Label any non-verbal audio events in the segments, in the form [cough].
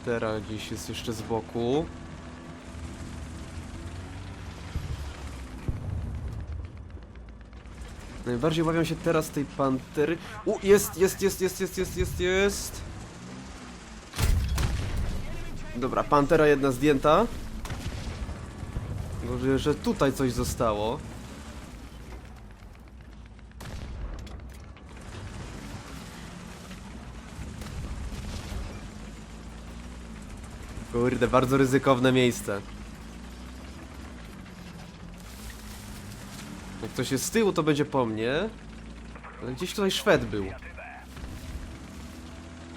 Pantera gdzieś jest jeszcze z boku. Najbardziej obawiam się teraz tej Pantery. U, jest, jest, jest, jest, jest, jest, jest, jest. Dobra, Pantera jedna zdjęta. Może, że tutaj coś zostało. Kurde, bardzo ryzykowne miejsce. Jak ktoś jest z tyłu, to będzie po mnie. Ale gdzieś tutaj Szwed był.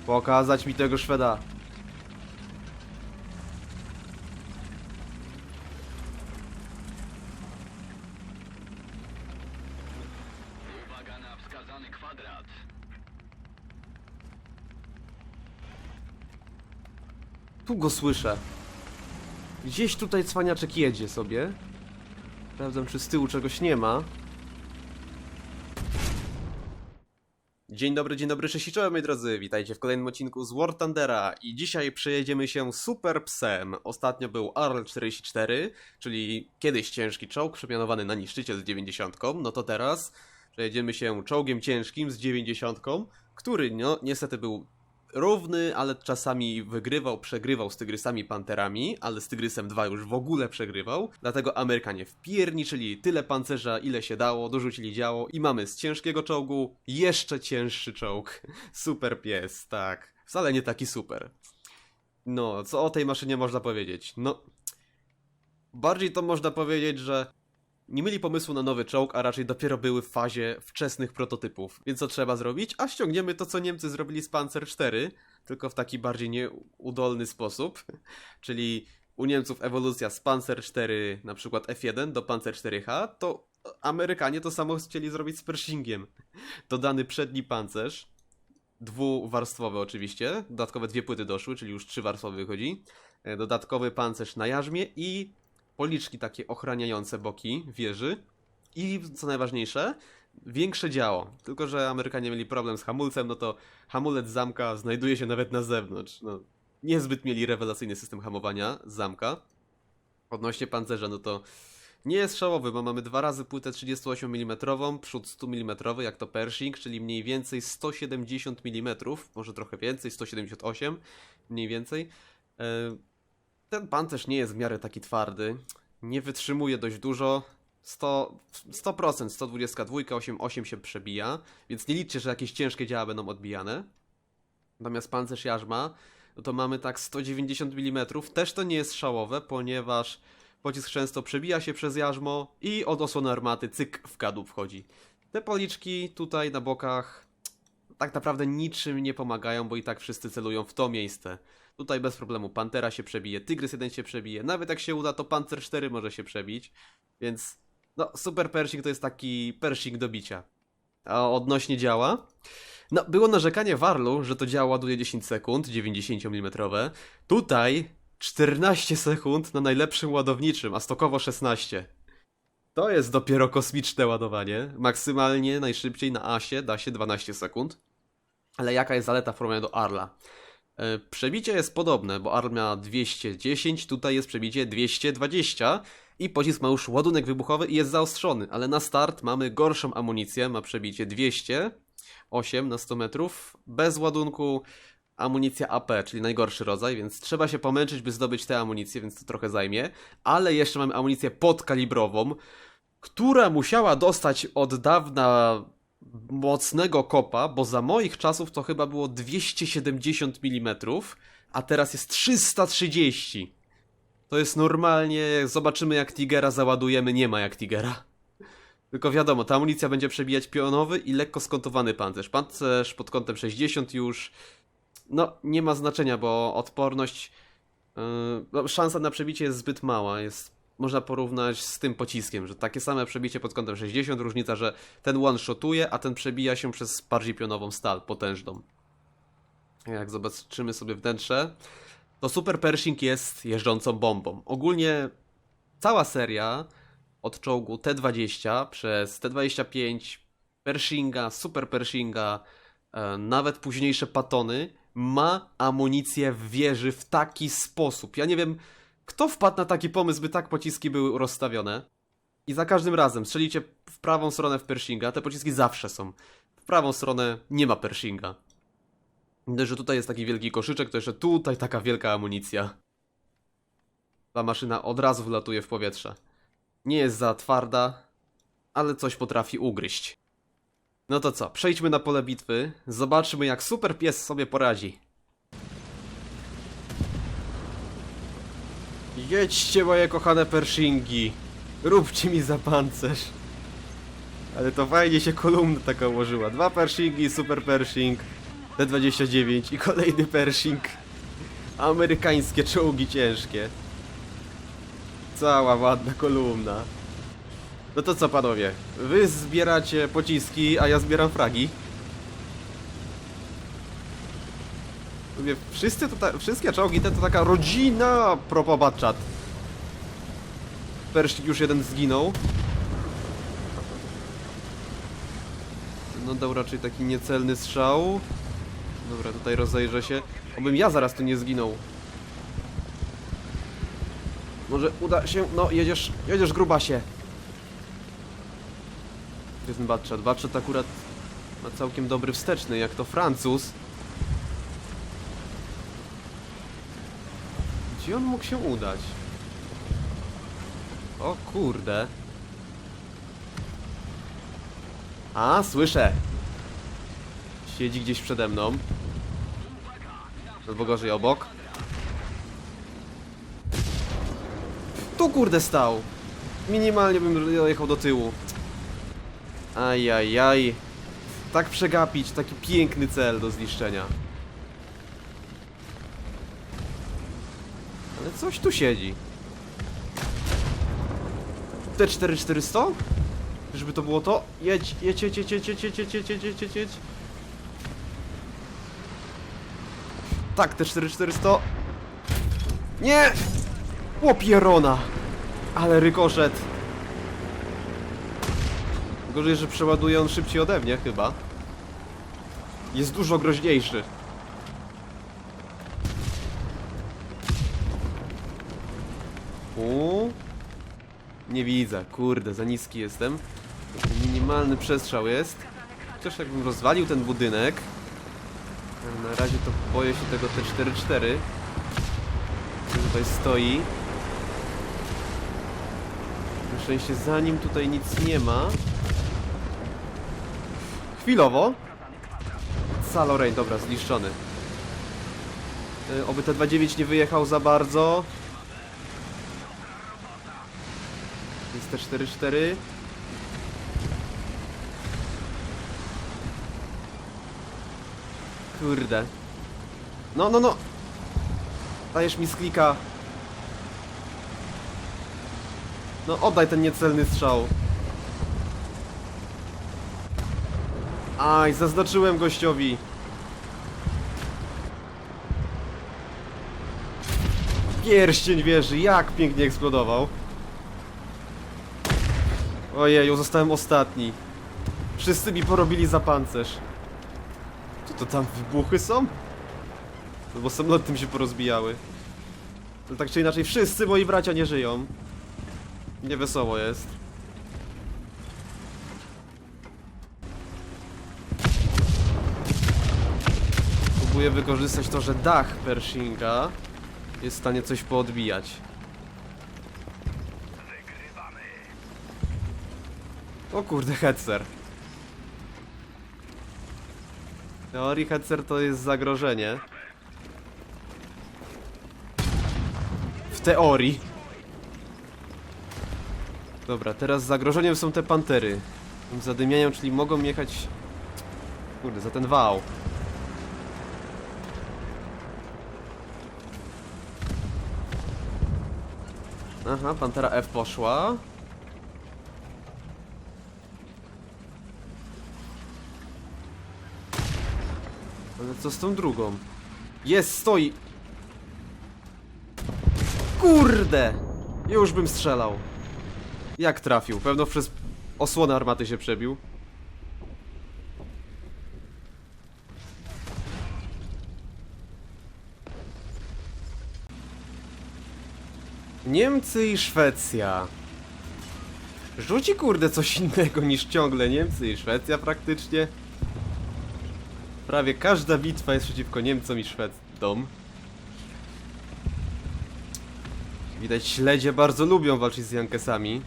Pokazać mi tego Szweda. Tu go słyszę. Gdzieś tutaj cwaniaczek jedzie sobie. Sprawdzam, czy z tyłu czegoś nie ma. Dzień dobry, dzień dobry, cześć i moi drodzy. Witajcie w kolejnym odcinku z War Thundera i dzisiaj przejedziemy się Super Psem. Ostatnio był Arl 44, czyli kiedyś ciężki czołg przemianowany na niszczyciel z 90. No to teraz przejedziemy się czołgiem ciężkim z 90, który no niestety był równy, ale czasami wygrywał, przegrywał z Tygrysami Panterami, ale z Tygrysem 2 już w ogóle przegrywał. Dlatego Amerykanie wpierniczyli tyle pancerza, ile się dało, dorzucili działo i mamy z ciężkiego czołgu jeszcze cięższy czołg. [laughs] Super pies, tak. Wcale nie taki super. No, co o tej maszynie można powiedzieć? No, bardziej to można powiedzieć, że nie mieli pomysłu na nowy czołg, a raczej dopiero były w fazie wczesnych prototypów. Więc co trzeba zrobić? A ściągniemy to, co Niemcy zrobili z Panzer 4, tylko w taki bardziej nieudolny sposób. [laughs] Czyli u Niemców ewolucja z Panzer 4, na przykład F1 do Panzer 4H, to Amerykanie to samo chcieli zrobić z Pershingiem. [laughs] Dodany przedni pancerz, dwuwarstwowy oczywiście, dodatkowe dwie płyty doszły, czyli już trzywarstwowy wychodzi. E, Dodatkowy pancerz na jarzmie i policzki takie ochraniające boki wieży i co najważniejsze, większe działo. Tylko, że Amerykanie mieli problem z hamulcem, no to hamulec zamka znajduje się nawet na zewnątrz. No, niezbyt mieli rewelacyjny system hamowania zamka. Odnośnie pancerza, no to nie jest szałowy, bo mamy dwa razy płytę 38 mm, przód 100 mm, jak to Pershing, czyli mniej więcej 170 mm, może trochę więcej, 178 mniej więcej. E, ten pancerz nie jest w miarę taki twardy. Nie wytrzymuje dość dużo. 100%, 100% 122, 8,8 się przebija, więc nie liczcie, że jakieś ciężkie działa będą odbijane. Natomiast pancerz jarzma, no to mamy tak 190 mm. Też to nie jest szałowe, ponieważ pocisk często przebija się przez jarzmo i od osłony armaty cyk w kadłub wchodzi. Te policzki tutaj na bokach tak naprawdę niczym nie pomagają, bo i tak wszyscy celują w to miejsce. Tutaj bez problemu Pantera się przebije, Tygrys 1 się przebije, nawet jak się uda, to Panzer 4 może się przebić, więc no Super Pershing to jest taki Pershing do bicia. A odnośnie działa, no było narzekanie w Arlu, że to działa ładuje 10 sekund, 90 mm. Tutaj 14 sekund na najlepszym ładowniczym, a stokowo 16. To jest dopiero kosmiczne ładowanie. Maksymalnie, najszybciej na Asie da się 12 sekund. Ale jaka jest zaleta w porównaniu do Arla? E, Przebicie jest podobne, bo Arl ma 210, tutaj jest przebicie 220 i pocisk ma już ładunek wybuchowy i jest zaostrzony, ale na start mamy gorszą amunicję, ma przebicie 208 na 100 metrów, bez ładunku amunicja AP, czyli najgorszy rodzaj, więc trzeba się pomęczyć, by zdobyć tę amunicję, więc to trochę zajmie, ale jeszcze mamy amunicję podkalibrową, która musiała dostać od dawna mocnego kopa, bo za moich czasów to chyba było 270 mm, a teraz jest 330. To jest normalnie, zobaczymy jak Tigera załadujemy, nie ma jak Tigera. Tylko wiadomo, ta amunicja będzie przebijać pionowy i lekko skontowany pancerz. Pancerz pod kątem 60 już, no nie ma znaczenia, bo odporność, yy, no, szansa na przebicie jest zbyt mała, jest można porównać z tym pociskiem, że takie same przebicie pod kątem 60, różnica, że ten one-shotuje, a ten przebija się przez bardziej pionową stal, potężną. Jak zobaczymy sobie wnętrze, to Super Pershing jest jeżdżącą bombą. Ogólnie cała seria od czołgu T-20 przez T-25, Pershinga, Super Pershinga, e, nawet późniejsze Patony ma amunicję w wieży w taki sposób. Ja nie wiem, kto wpadł na taki pomysł, by tak pociski były rozstawione. I za każdym razem strzelicie w prawą stronę w Pershinga, te pociski zawsze są. W prawą stronę nie ma Pershinga. Gdy, że tutaj jest taki wielki koszyczek, to jeszcze tutaj taka wielka amunicja. Ta maszyna od razu wlatuje w powietrze. Nie jest za twarda, ale coś potrafi ugryźć. No to co, przejdźmy na pole bitwy, zobaczmy jak super pies sobie poradzi. Jedźcie moje kochane Pershingi, róbcie mi za pancerz. Ale to fajnie się kolumna taka ułożyła. Dwa Pershingi, super Pershing, T-29 i kolejny Pershing. Amerykańskie czołgi ciężkie. Cała ładna kolumna. No to co panowie? Wy zbieracie pociski, a ja zbieram fragi. Mówię, wszyscy to ta, wszystkie czołgi te to taka rodzina propobaczat. Pershing już jeden zginął. No dał raczej taki niecelny strzał. Dobra, tutaj rozejrzę się. Obym ja zaraz tu nie zginął. Może uda się... No, jedziesz, jedziesz grubasie. Gdzie ten Batchat? Batchat akurat ma całkiem dobry wsteczny, jak to Francuz. Gdzie on mógł się udać? O kurde. A, słyszę. Siedzi gdzieś przede mną. Albo gorzej obok. Tu kurde stał. Minimalnie bym dojechał do tyłu. Ajajaj. Tak przegapić taki piękny cel do zniszczenia. Ale coś tu siedzi. T4400? Żeby to było to? Jedź, jedź, jedź, jedź, jedź, jedź, jedź, jedź, jedź, jedź, jedź, jedź. Tak, T4400. Nie! Łopierona! Ale rykoszet. Gorzej, że przeładuje on szybciej ode mnie chyba. Jest dużo groźniejszy. U. Nie widzę, kurde, za niski jestem. Minimalny przestrzał jest. Chociaż jakbym rozwalił ten budynek. Na razie to boję się tego T44. który Tutaj stoi. Na szczęście za nim tutaj nic nie ma. Chwilowo. Salorain, dobra, zniszczony. Y, Oby T29 nie wyjechał za bardzo. T44. Kurde. No, no, no. Dajesz mi z klika. No, oddaj ten niecelny strzał. Aj, zaznaczyłem gościowi. Pierścień wieży, jak pięknie eksplodował. Ojej, zostałem ostatni. Wszyscy mi porobili za pancerz. Co to tam wybuchy są? No bo samoloty mi się porozbijały. Ale tak czy inaczej, wszyscy moi bracia nie żyją. Niewesoło jest. Próbuję wykorzystać to, że dach Pershinga jest w stanie coś poodbijać. O kurde, Hetzer. W teorii Hetzer to jest zagrożenie. W teorii. Dobra, teraz zagrożeniem są te pantery. Zadymiają, czyli mogą jechać... Kurde, za ten wał. Aha, pantera F poszła. Co z tą drugą? Jest, stoi! Kurde! Już bym strzelał. Jak trafił? Pewno przez osłonę armaty się przebił. Niemcy i Szwecja. Rzuci kurde coś innego niż ciągle Niemcy i Szwecja praktycznie. Prawie każda bitwa jest przeciwko Niemcom i Szwedom. Widać śledzie bardzo lubią walczyć z Jankesami.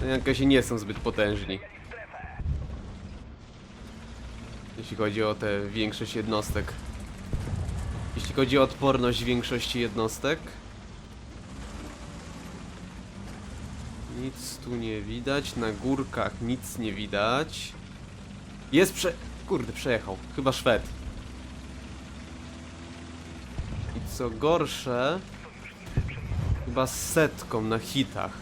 No Jankesi nie są zbyt potężni. Jeśli chodzi o tę większość jednostek. Jeśli chodzi o odporność większości jednostek. Nic tu nie widać, na górkach nic nie widać. Jest prze... Kurde, przejechał. Chyba Szwed. I co gorsze... Chyba z setką na hitach.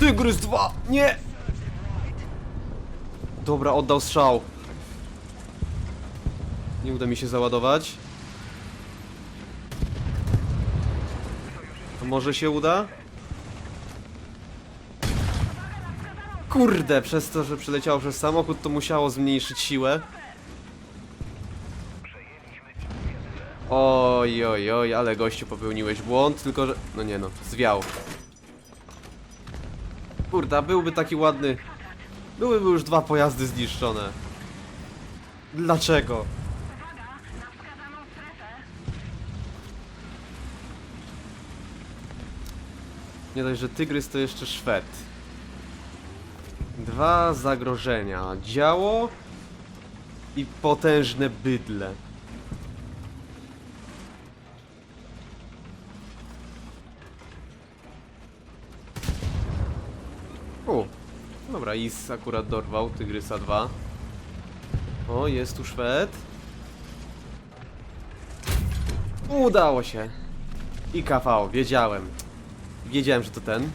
Tygrys 2! Nie! Dobra, oddał strzał. Nie uda mi się załadować. A może się uda? Kurde, przez to, że przyleciało przez samochód, to musiało zmniejszyć siłę. Oj, oj, oj, ale gościu popełniłeś błąd, tylko że... No nie no, zwiał. Kurde, byłby taki ładny... Byłyby już dwa pojazdy zniszczone. Dlaczego? Nie dość, że tygrys to jeszcze Szwed. Dwa zagrożenia. Działo i potężne bydle. O, dobra, Is akurat dorwał Tygrysa 2. O, jest tu Szwed. Udało się. I KV, wiedziałem. Wiedziałem, że to ten.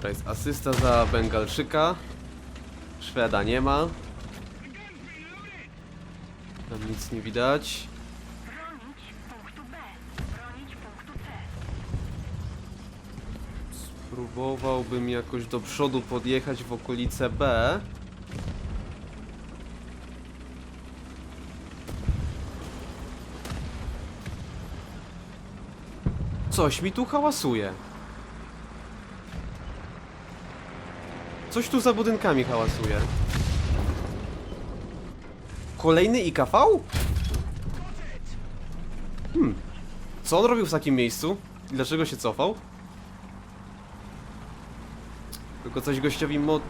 Dobra, jest asysta za Bengalczyka. Szweda nie ma. Tam nic nie widać. Bronić punktu B. Bronić punktu C. Próbowałbym jakoś do przodu podjechać w okolice B. Coś mi tu hałasuje. Coś tu za budynkami hałasuje. Kolejny IKV? Hmm. Co on robił w takim miejscu? Dlaczego się cofał? Tylko coś gościowi moc...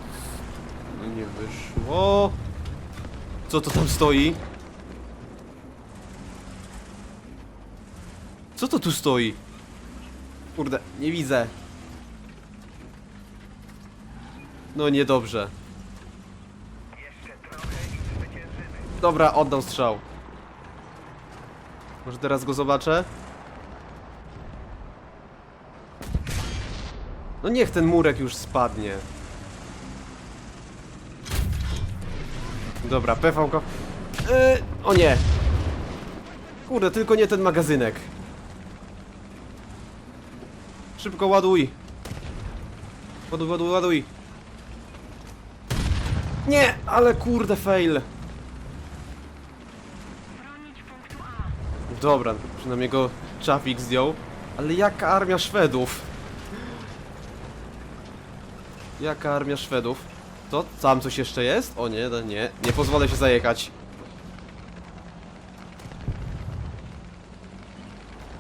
No nie wyszło. Co to tam stoi? Co to tu stoi? Kurde, nie widzę. No niedobrze. Dobra, oddał strzał. Może teraz go zobaczę? No niech ten murek już spadnie. Dobra, PVK. Yy, o nie! Kurde, tylko nie ten magazynek. Szybko ładuj. Ładuj, ładuj, ładuj. Nie, ale kurde fail. Dobra, przynajmniej go Czafik zdjął. Ale jaka armia Szwedów? Jaka armia Szwedów? To tam coś jeszcze jest? O nie, no nie, nie pozwolę się zajechać.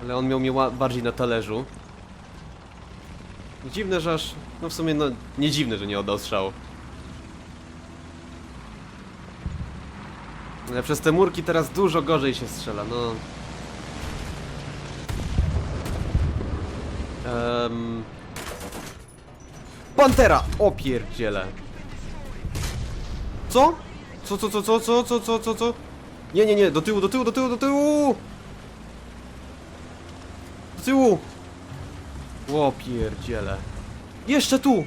Ale on miał mnie bardziej na talerzu. Dziwne, że aż... No w sumie, no nie dziwne, że nie oddał strzału. Ale przez te murki teraz dużo gorzej się strzela, no. Um... Pantera! O pierdziele. Co? Co, co, co, co, co, co, co, co, co? Nie, nie, nie, do tyłu, do tyłu, do tyłu, do tyłu! Do tyłu! O pierdziele. Jeszcze tu!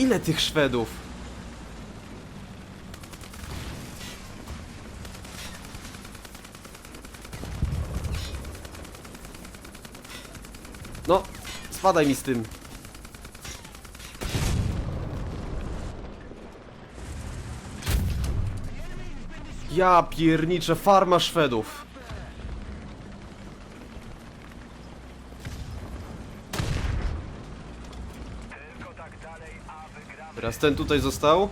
Ile tych Szwedów? No, spadaj mi z tym. Ja pierniczę, farma Szwedów. Teraz ten tutaj został.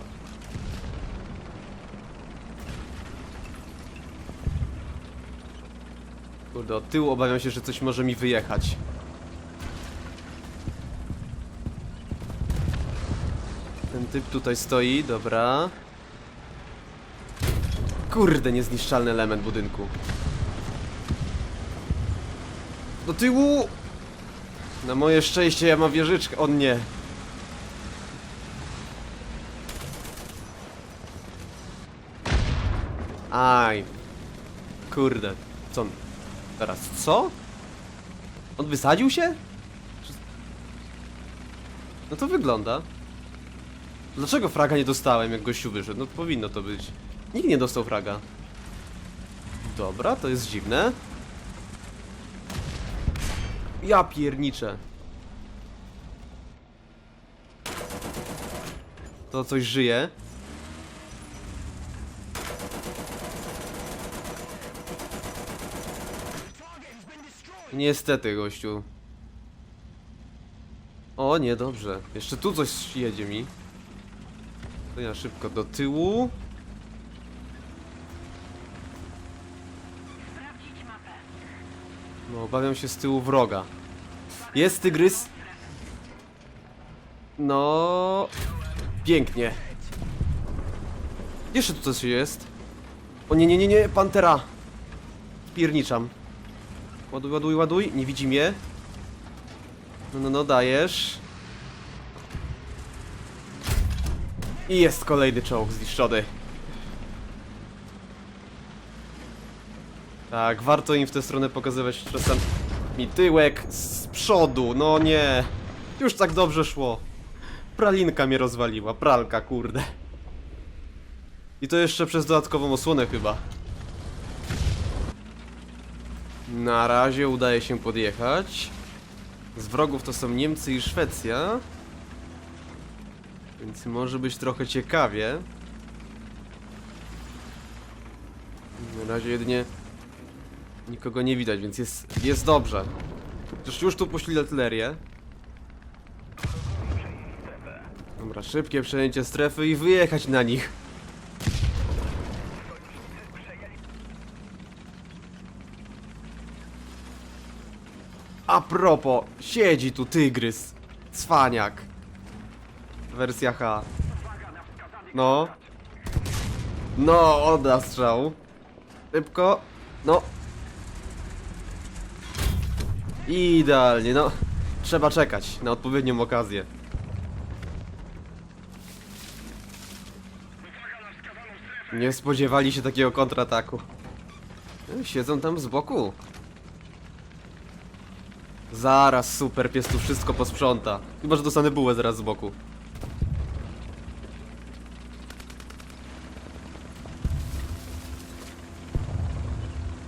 Kurde, od tyłu obawiam się, że coś może mi wyjechać. Ten typ tutaj stoi, dobra. Kurde, niezniszczalny element budynku. Do tyłu! Na moje szczęście ja mam wieżyczkę. On nie. Aj. Kurde. Co on? Teraz co? On wysadził się? No to wygląda. Dlaczego fraga nie dostałem, jak gościu wyszedł? No powinno to być. Nikt nie dostał fraga. Dobra, to jest dziwne. Ja pierniczę. To coś żyje. Niestety, gościu. O, nie, dobrze. Jeszcze tu coś jedzie mi. To ja szybko do tyłu. No, obawiam się z tyłu wroga. Jest tygrys. No. Pięknie. Jeszcze tu coś jest. O nie, nie, nie, nie, pantera. Pierniczam. Ładuj, ładuj, ładuj. Nie widzi mnie. No, no, no, dajesz. I jest kolejny czołg zniszczony. Tak, warto im w tę stronę pokazywać czasami tyłek z przodu, no nie. Już tak dobrze szło. Pralinka mnie rozwaliła, pralka, kurde. I to jeszcze przez dodatkową osłonę chyba. Na razie udaje się podjechać. Z wrogów to są Niemcy i Szwecja. Więc może być trochę ciekawie. Na razie jedynie Nikogo nie widać, więc jest, jest dobrze. Przecież już tu poszli artylerię. Dobra, szybkie przejęcie strefy i wyjechać na nich. A propos, siedzi tu tygrys. Cwaniak. Wersja H. No. No, odda strzał. Szybko. No. Idealnie, no. Trzeba czekać na odpowiednią okazję. Nie spodziewali się takiego kontrataku. Siedzą tam z boku. Zaraz, super, pies tu wszystko posprząta. Chyba, że dostanę bułę zaraz z boku.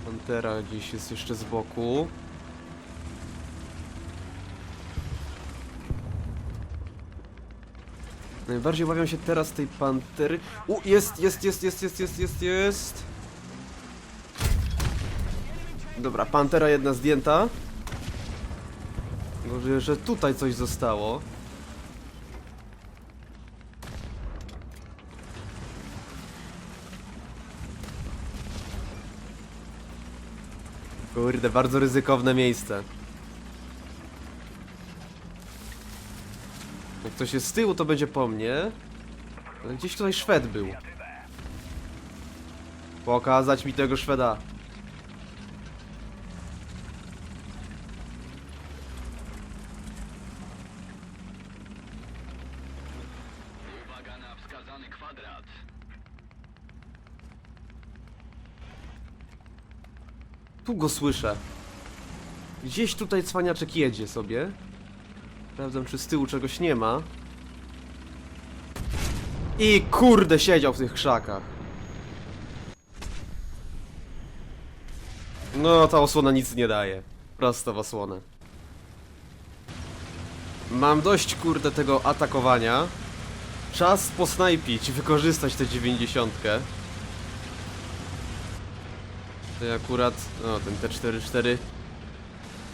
Pantera gdzieś jest jeszcze z boku. Najbardziej obawiam się teraz tej pantery. U, jest, jest, jest, jest, jest, jest, jest, jest. Dobra, pantera jedna zdjęta. Może, że tutaj coś zostało. Kurde, bardzo ryzykowne miejsce. Jak ktoś jest z tyłu, to będzie po mnie. Ale gdzieś tutaj Szwed był. Pokazać mi tego Szweda. Tu go słyszę. Gdzieś tutaj cwaniaczek jedzie sobie. Sprawdzam, czy z tyłu czegoś nie ma. I kurde, siedział w tych krzakach. No, ta osłona nic nie daje. Prosto w osłonę. Mam dość, kurde, tego atakowania. Czas posnajpić, wykorzystać tę dziewięćdziesiątkę. To akurat, o ten T44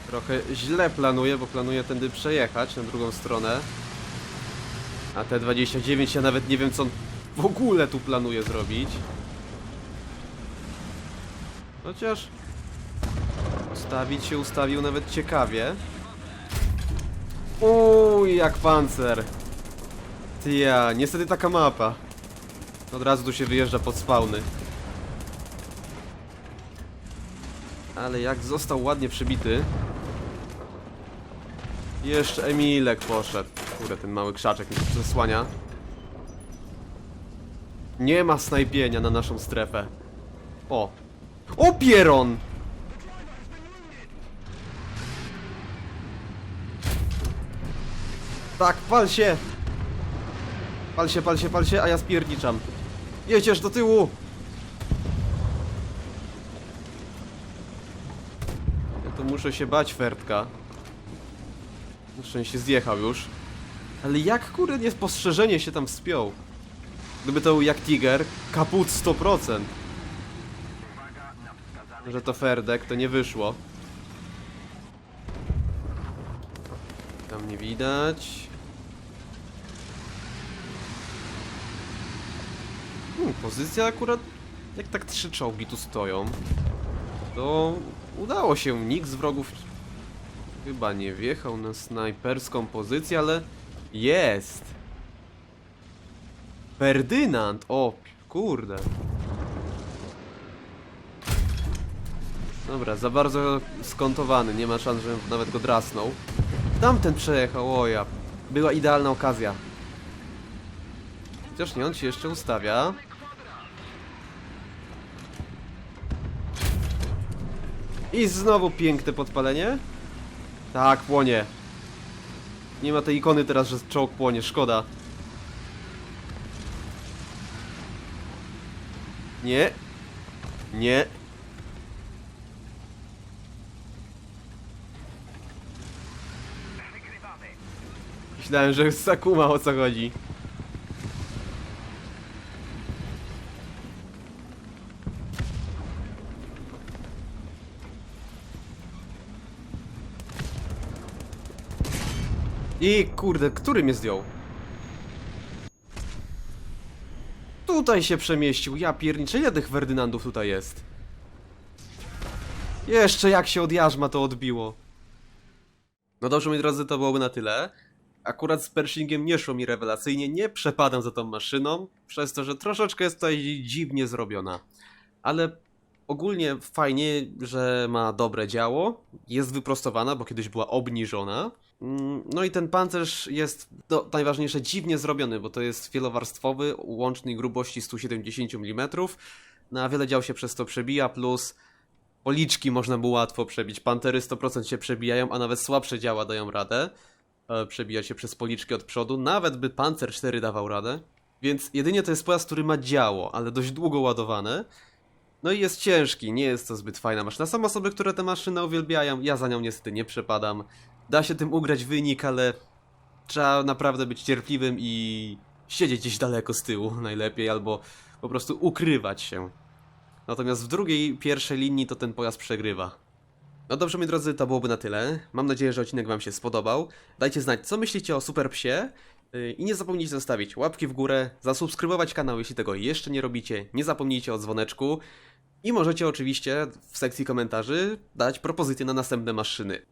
trochę źle planuje, bo planuje tędy przejechać na drugą stronę. A T29 ja nawet nie wiem co on w ogóle tu planuje zrobić. Chociaż ustawić się ustawił nawet ciekawie. Uj, jak pancer. Ty ja, niestety taka mapa. Od razu tu się wyjeżdża pod spawny. Ale jak został ładnie przybity. Jeszcze Emilek poszedł. Kurde, ten mały krzaczek mi tu zasłania. Nie ma snajpienia na naszą strefę. O! O, Pieron! Tak, pal się! Pal się, pal się, pal się, a ja spierniczam. Jedziesz do tyłu! Ja to muszę się bać, Fertka. Na szczęście zjechał już. Ale jak kurde niespostrzeżenie się tam wspiął? Gdyby to był jak Tiger, kaput 100%. Że to Ferdek, to nie wyszło. Tam nie widać. Hmm, pozycja akurat, jak tak trzy czołgi tu stoją, to udało się. Nikt z wrogów chyba nie wjechał na snajperską pozycję, ale jest. Ferdynand! O, kurde. Dobra, za bardzo skontowany, nie ma szans, że nawet go drasnął. Tamten przejechał, o ja. Była idealna okazja. Chociaż nie, on się jeszcze ustawia. I znowu piękne podpalenie. Tak, płonie. Nie ma tej ikony teraz, że czołg płonie, szkoda. Nie. Nie. Myślałem, że Sakuma o co chodzi. I kurde, który mnie zdjął? Tutaj się przemieścił, ja pierniczę, ile tych Ferdynandów tutaj jest? Jeszcze jak się od jarzma to odbiło. No dobrze, moi drodzy, to byłoby na tyle. Akurat z Pershingiem nie szło mi rewelacyjnie, nie przepadam za tą maszyną, przez to, że troszeczkę jest tutaj dziwnie zrobiona. Ale ogólnie fajnie, że ma dobre działo, jest wyprostowana, bo kiedyś była obniżona. Mm, No i ten pancerz jest, no, najważniejsze, dziwnie zrobiony, bo to jest wielowarstwowy, łącznej grubości 170 mm. Na wiele dział się przez to przebija, plus policzki można było łatwo przebić. Pantery 100% się przebijają, a nawet słabsze działa dają radę e, przebijać się przez policzki od przodu. Nawet by Panzer 4 dawał radę. Więc jedynie to jest pojazd, który ma działo, ale dość długo ładowane. No i jest ciężki, nie jest to zbyt fajna maszyna. Są osoby, które tę maszynę uwielbiają, ja za nią niestety nie przepadam. Da się tym ugrać wynik, ale trzeba naprawdę być cierpliwym i siedzieć gdzieś daleko z tyłu [laughs] najlepiej, albo po prostu ukrywać się. Natomiast w drugiej, pierwszej linii to ten pojazd przegrywa. No dobrze, moi drodzy, to byłoby na tyle. Mam nadzieję, że odcinek Wam się spodobał. Dajcie znać, co myślicie o Super Psie. Yy, I nie zapomnijcie zostawić łapki w górę, zasubskrybować kanał, jeśli tego jeszcze nie robicie. Nie zapomnijcie o dzwoneczku. I możecie oczywiście w sekcji komentarzy dać propozycje na następne maszyny.